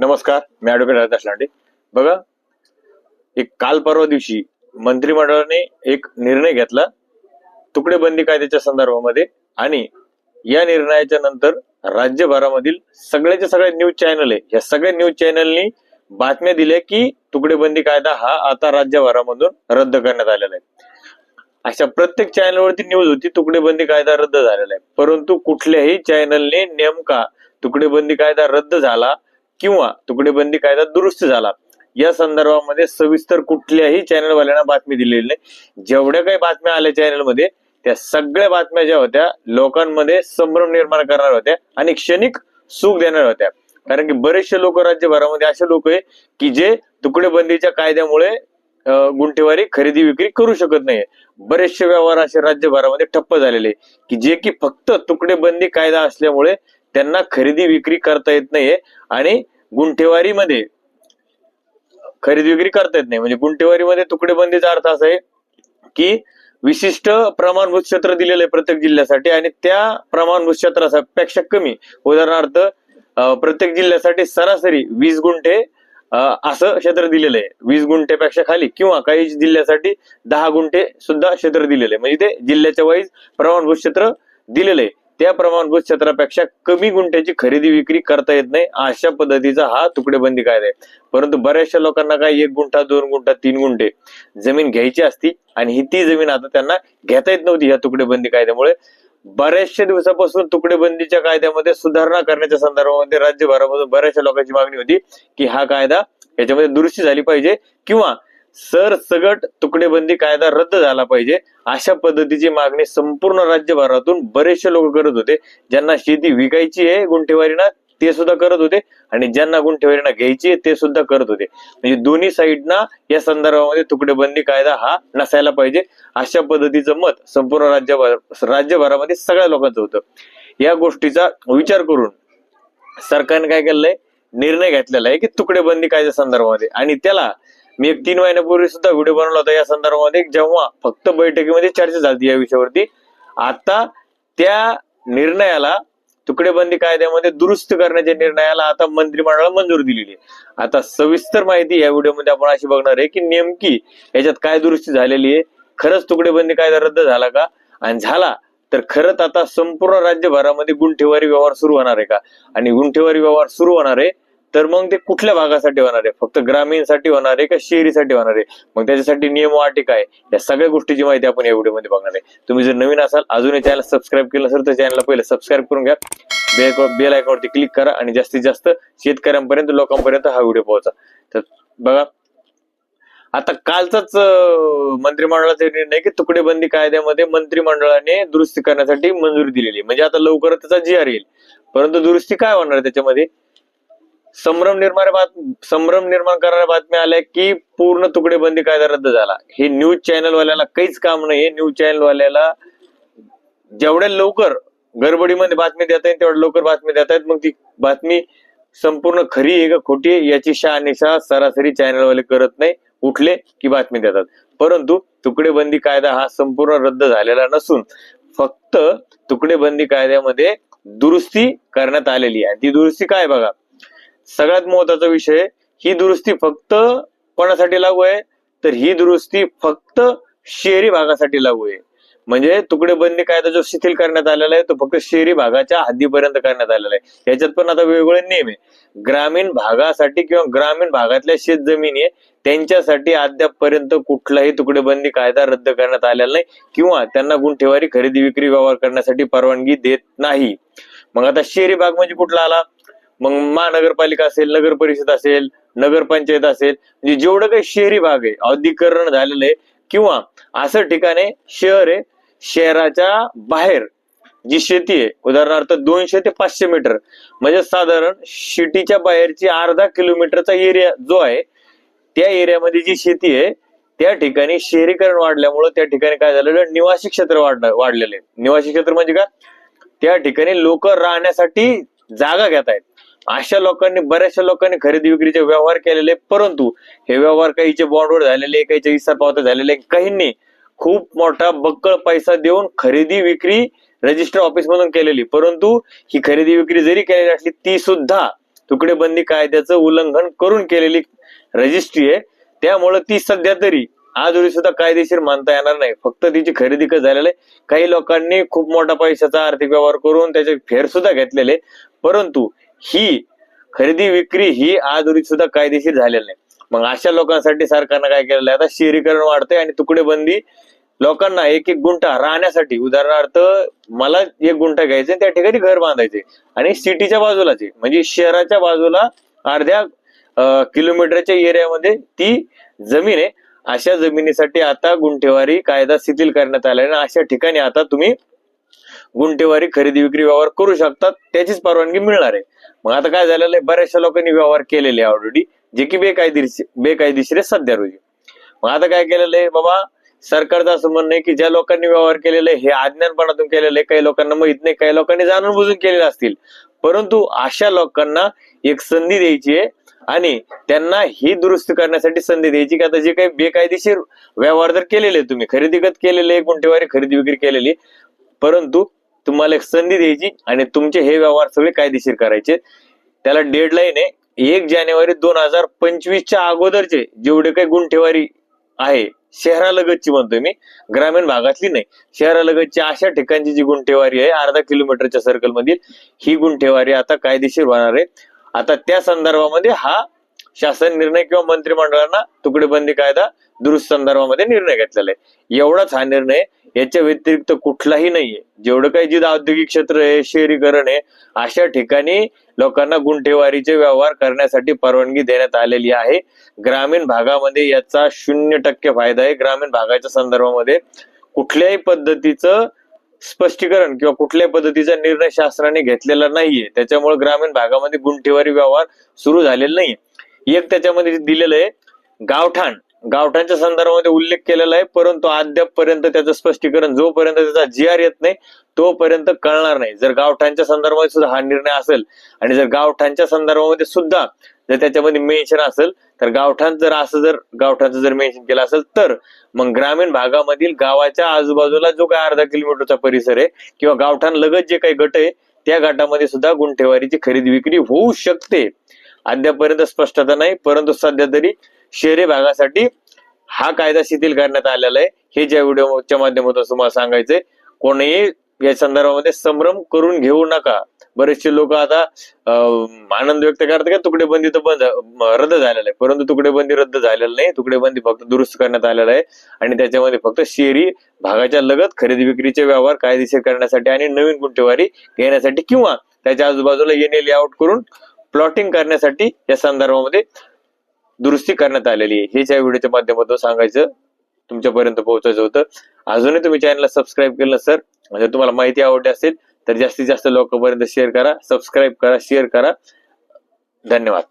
नमस्कार मी ऍडव्होकेट राजदास लांडे. बघा एक काल परवा दिवशी मंत्रिमंडळाने एक निर्णय घेतला. तुकडेबंदी कायद्याच्या संदर्भामध्ये आणि या निर्णयाच्या नंतर राज्यभरामधील सगळ्याच्या सगळ्या न्यूज चॅनल आहे. या सगळ्या न्यूज चॅनलनी बातम्या दिल्या की तुकडेबंदी कायदा हा आता राज्यभरामधून रद्द करण्यात आलेला आहे. अशा प्रत्येक चॅनलवरती न्यूज होती तुकडेबंदी कायदा रद्द झालेला आहे. परंतु कुठल्याही चॅनलने नेमका तुकडेबंदी कायदा रद्द झाला किंवा तुकडेबंदी कायदा दुरुस्त झाला. या संदर्भामध्ये सविस्तर कुठल्याही चॅनलवाल्यांना बातमी दिलेली नाही. जेवढ्या काही बातम्या आल्या चॅनलमध्ये त्या सगळ्या बातम्या ज्या होत्या लोकांमध्ये संभ्रम निर्माण करणार होत्या आणि क्षणिक सुख देणार होत्या. कारण की बरेचसे लोक राज्यभरामध्ये असे लोक आहे की जे तुकडेबंदीच्या कायद्यामुळे अं, गुंठेवारी खरेदी विक्री करू शकत नाही बरेचसे व्यवहार असे राज्यभरामध्ये ठप्प झालेले आहे, की जे की फक्त तुकडेबंदी कायदा असल्यामुळे त्यांना खरेदी विक्री करता येत नाहीये आणि गुंठेवारीमध्ये खरेदी विक्री करता येत नाही. म्हणजे गुंठेवारीमध्ये तुकडेबंदीचा अर्थ असा आहे की विशिष्ट प्रमाणभूत क्षेत्र दिलेलं आहे प्रत्येक जिल्ह्यासाठी आणि त्या प्रमाणभूत क्षेत्रापेक्षा कमी. उदाहरणार्थ प्रत्येक जिल्ह्यासाठी सरासरी वीस गुंठे असं क्षेत्र दिलेलं आहे. वीस गुंठेपेक्षा खाली किंवा काही जिल्ह्यासाठी दहा गुंठे सुद्धा क्षेत्र दिलेलं आहे. म्हणजे ते जिल्ह्याच्या वाईज प्रमाणभूत क्षेत्र दिलेलं आहे. त्या प्रमाणभूत क्षेत्रापेक्षा कमी गुंठ्याची खरेदी विक्री करता येत नाही अशा पद्धतीचा हा तुकडेबंदी कायदा आहे. परंतु बऱ्याचशा लोकांना काय एक गुंठा दोन गुंठा तीन गुंठे जमीन घ्यायची असती आणि ही ती जमीन आता त्यांना घेता येत नव्हती या तुकडेबंदी कायद्यामुळे. बऱ्याचशा दिवसापासून तुकडेबंदीच्या कायद्यामध्ये सुधारणा करण्याच्या संदर्भामध्ये राज्यभरामधून बऱ्याचशा लोकांची मागणी होती की हा कायदा याच्यामध्ये दुरुस्ती झाली पाहिजे किंवा सरसगट तुकडेबंदी कायदा रद्द झाला पाहिजे. अशा पद्धतीची मागणी संपूर्ण राज्यभरातून बरेचसे लोक करत होते. ज्यांना शेती विकायची आहे गुंठेवारीना ते सुद्धा करत होते. आणि ज्यांना गुंठेवारीना घ्यायची आहे ते सुद्धा करत होते. म्हणजे दोन्ही साईडना या संदर्भामध्ये तुकडेबंदी कायदा हा नसायला पाहिजे. अशा पद्धतीचं मत संपूर्ण राज्यभर राज्यभरामध्ये सगळ्या लोकांचं होतं. या गोष्टीचा विचार करून सरकारने काय केलंय? निर्णय घेतलेला आहे की तुकडेबंदी कायद्या संदर्भामध्ये आणि त्याला मी एक तीन महिन्यापूर्वी सुद्धा व्हिडिओ बनवला होता या संदर्भामध्ये. जेव्हा फक्त बैठकीमध्ये चर्चा झाली या विषयावरती. आता त्या निर्णयाला तुकडेबंदी कायद्यामध्ये दुरुस्त करण्याच्या निर्णयाला आता मंत्रिमंडळाला मंजुरी दिलेली आहे. आता सविस्तर माहिती या व्हिडिओमध्ये आपण अशी बघणार आहे की नेमकी याच्यात काय दुरुस्ती झालेली आहे खरंच तुकडेबंदी कायदा रद्द झाला का? आणि झाला तर खरंच आता संपूर्ण राज्यभरामध्ये गुंठेवारी व्यवहार सुरू होणार आहे का? आणि गुंठेवारी व्यवहार सुरू होणार आहे तर मग ते कुठल्या भागासाठी होणार आहे? फक्त ग्रामीणसाठी होणार आहे का शहरीसाठी होणार आहे? मग त्याच्यासाठी नियम व अटी काय या सगळ्या गोष्टीची माहिती आपण या व्हिडिओमध्ये बघणार आहे. तुम्ही जर नवीन असाल अजून चॅनल सबस्क्राईब केलं नसेल तर चॅनलला पहिले सबस्क्राईब करून घ्या. बेल बेल आयकॉनवरती क्लिक करा आणि जास्तीत जास्त शेतकऱ्यांपर्यंत लोकांपर्यंत हा व्हिडिओ पोहोचा. तर बघा. आता कालचाच मंत्रिमंडळाचा निर्णय की तुकडेबंदी कायद्यामध्ये मंत्रिमंडळाने दुरुस्ती करण्यासाठी मंजुरी दिलेली म्हणजे आता लवकरच त्याचा जी आर येईल. परंतु दुरुस्ती काय होणार आहे त्याच्यामध्ये? संभ्रम निर्माण बात संभ्रम निर्माण करणाऱ्या बातम्या आल्या की पूर्ण तुकडेबंदी कायदा रद्द झाला. हे न्यूज चॅनलवाल्याला काहीच काम नाही. न्यूज चॅनलवाल्याला जेवढ्या लवकर गडबडीमध्ये बातमी देता येईल तेवढ्या लवकर बातमी देता येत मग ती बातमी संपूर्ण खरी आहे का खोटी आहे याची शहानिशा सरासरी चॅनलवाले करत नाही उठले की बातमी देतात. परंतु तुकडेबंदी कायदा हा संपूर्ण रद्द झालेला नसून फक्त तुकडेबंदी कायद्यामध्ये दुरुस्ती करण्यात आलेली आहे. ती दुरुस्ती काय बघा? सगळ्यात महत्त्वाचा विषय ही दुरुस्ती फक्त कोणासाठी लागू आहे? तर ही दुरुस्ती फक्त शहरी भागासाठी लागू आहे. म्हणजे तुकडेबंदी कायदा जो शिथिल करण्यात आलेला आहे तो फक्त शहरी भागाच्या हद्दीपर्यंत करण्यात आलेला आहे. याच्यात पण आता वेगवेगळे नियम आहे. ग्रामीण भागासाठी किंवा ग्रामीण भागातल्या शेत जमिनी आहे त्यांच्यासाठी अद्यापपर्यंत कुठलाही तुकडेबंदी कायदा रद्द करण्यात आलेला नाही किंवा त्यांना गुंठेवारी खरेदी विक्री व्यवहार करण्यासाठी परवानगी देत नाही. मग आता शहरी भाग म्हणजे कुठला आला? मग महानगरपालिका असेल नगर परिषद असेल नगरपंचायत असेल म्हणजे जेवढं काही शहरी भाग आहे औद्योगिकरण झालेलं आहे किंवा असं ठिकाणे शहर आहे शहराच्या बाहेर जी शेती आहे उदाहरणार्थ दोनशे ते पाचशे मीटर म्हणजे साधारण सिटीच्या बाहेरची अर्धा किलोमीटरचा एरिया जो आहे त्या एरियामध्ये जी शेती आहे त्या ठिकाणी शहरीकरण वाढल्यामुळं त्या ठिकाणी काय झालेलं निवासी क्षेत्र वाढलेलं आहे. निवासी क्षेत्र म्हणजे का त्या ठिकाणी लोक राहण्यासाठी जागा घेत आहेत अशा लोकांनी बऱ्याचशा लोकांनी खरेदी विक्रीचे व्यवहार केलेले परंतु हे व्यवहार काहीचे बॉन्डवर झालेले काहीचे इसार पावते झालेले काहींनी खूप मोठा बक्कळ पैसा देऊन खरेदी विक्री रजिस्टर ऑफिस मधून केलेली. परंतु ही खरेदी विक्री जरी केलेली असली ती सुद्धा तुकडेबंदी कायद्याचं उल्लंघन करून केलेली रजिस्ट्री आहे. त्यामुळे ती सध्या तरी आजवरी सुद्धा कायदेशीर मानता येणार नाही. फक्त तिची खरेदी कसं झालेलं आहे काही लोकांनी खूप मोठा पैशाचा आर्थिक व्यवहार करून त्याचे फेर सुद्धा घेतलेले. परंतु ही खरेदी विक्री ही आजवरी सुद्धा कायदेशीर झालेली नाही. मग अशा लोकांसाठी सरकारनं काय केलेलं आहे? आता शहरीकरण वाढतंय आणि तुकडेबंदी लोकांना एक एक गुंठा राहण्यासाठी उदाहरणार्थ मला एक गुंठा घ्यायचा त्या ठिकाणी घर बांधायचे आणि सिटीच्या बाजूलाच आहे. म्हणजे शहराच्या बाजूला अर्ध्या किलोमीटरच्या एरियामध्ये ती जमीन आहे. अशा जमिनीसाठी आता गुंठेवारी कायदा शिथिल करण्यात आला आणि अशा ठिकाणी आता तुम्ही गुंठेवारी खरेदी विक्री व्यवहार करू शकतात. त्याचीच परवानगी मिळणार आहे. मग आता काय झालेलं आहे? बऱ्याचशा लोकांनी व्यवहार केलेले ऑलरेडी जे की बेकायदेशीर बेकायदेशीर आहे सध्या रोजी. मग आता काय केलेलं आहे? बाबा सरकारचं असं म्हणणं आहे की ज्या लोकांनी व्यवहार केलेले हे अज्ञानपणातून केलेले आहे, काही लोकांना माहीत नाही काही लोकांनी जाणून बुजून केलेले असतील. परंतु अशा लोकांना एक संधी द्यायची आहे आणि त्यांना ही दुरुस्त करण्यासाठी संधी द्यायची की आता जे काही बेकायदेशीर व्यवहार जर केलेले तुम्ही. खरेदीगत केलेले गुंठेवारी खरेदी विक्री केलेली परंतु तुम्हाला एक संधी द्यायची आणि तुमचे हे व्यवहार सगळे कायदेशीर करायचे. त्याला डेडलाईन आहे एक जानेवारी दोन हजार पंचवीसच्या अगोदरचे जेवढे काही गुंठेवारी आहे शहरालगतची म्हणतोय मी ग्रामीण भागातली नाही. शहरालगतची अशा ठिकाणची जी गुंठेवारी आहे अर्धा किलोमीटरच्या सर्कल मधील ही गुंठेवारी आता कायदेशीर होणार आहे. आता त्या संदर्भामध्ये हा शासन निर्णय किंवा मंत्रिमंडळांना तुकडेबंदी कायदा दुरुस्त संदर्भामध्ये निर्णय घेतलेला आहे. एवढाच हा निर्णय याच्या व्यतिरिक्त कुठलाही नाहीये. जेवढं काही जिथं औद्योगिक क्षेत्र आहे शहरीकरण आहे अशा ठिकाणी लोकांना गुंठेवारीचे व्यवहार करण्यासाठी परवानगी देण्यात आलेली आहे. ग्रामीण भागामध्ये याचा शून्य टक्के फायदा आहे. ग्रामीण भागाच्या संदर्भामध्ये कुठल्याही पद्धतीचं स्पष्टीकरण किंवा कुठल्याही पद्धतीचा निर्णय शासनाने घेतलेला नाहीये. त्याच्यामुळे ग्रामीण भागामध्ये गुंठेवारी व्यवहार सुरू झालेला नाहीये. एक त्याच्यामध्ये दिलेलं आहे गावठाण. गावठाणच्या संदर्भामध्ये उल्लेख केलेला आहे परंतु अद्याप पर्यंत त्याचं स्पष्टीकरण जोपर्यंत त्याचा जी आर येत नाही तोपर्यंत कळणार नाही. जर गावठाणच्या संदर्भामध्ये सुद्धा हा निर्णय असेल आणि जर गावठाणच्या संदर्भामध्ये सुद्धा जर त्याच्यामध्ये मेन्शन असेल तर गावठाण जर असं जर गावठाणचं जर मेन्शन केलं असेल तर मग ग्रामीण भागामधील गावाच्या आजूबाजूला जो काही अर्धा किलोमीटरचा परिसर आहे किंवा गावठाण लगत जे काही गट आहे त्या गटामध्ये सुद्धा गुंठेवारीची खरेदी विक्री होऊ शकते. अद्यापर्यंत स्पष्टता नाही परंतु सध्या तरी शहरी भागासाठी हा कायदा शिथिल करण्यात आलेला आहे. हे ज्या व्हिडिओच्या माध्यमातून तुम्हाला सांगायचंय कोणीही या संदर्भामध्ये संभ्रम करून घेऊ नका. बरेचसे लोक आता आनंद व्यक्त करतात का तुकडेबंदी तर बंद रद्द झालेला आहे. परंतु तुकडेबंदी रद्द झालेलं नाही तुकडेबंदी फक्त दुरुस्त करण्यात आलेला आहे. आणि त्याच्यामध्ये फक्त शहरी भागाच्या लगत खरेदी विक्रीचे व्यवहार कायदेशीर करण्यासाठी आणि नवीन गुंठेवारी घेण्यासाठी किंवा त्याच्या आजूबाजूला येणे लेआउट करून प्लॉटिंग करण्यासाठी या संदर्भामध्ये दुरुस्ती करण्यात आलेली आहे. हेच या व्हिडिओच्या माध्यमातून सांगायचं तुमच्यापर्यंत पोहोचायचं होतं. अजूनही तुम्ही चॅनलला सबस्क्राईब केलं सर म्हणजे तुम्हाला माहिती आवडली असेल तर जास्तीत जास्त लोकांपर्यंत शेअर करा सबस्क्राईब करा शेअर करा. धन्यवाद.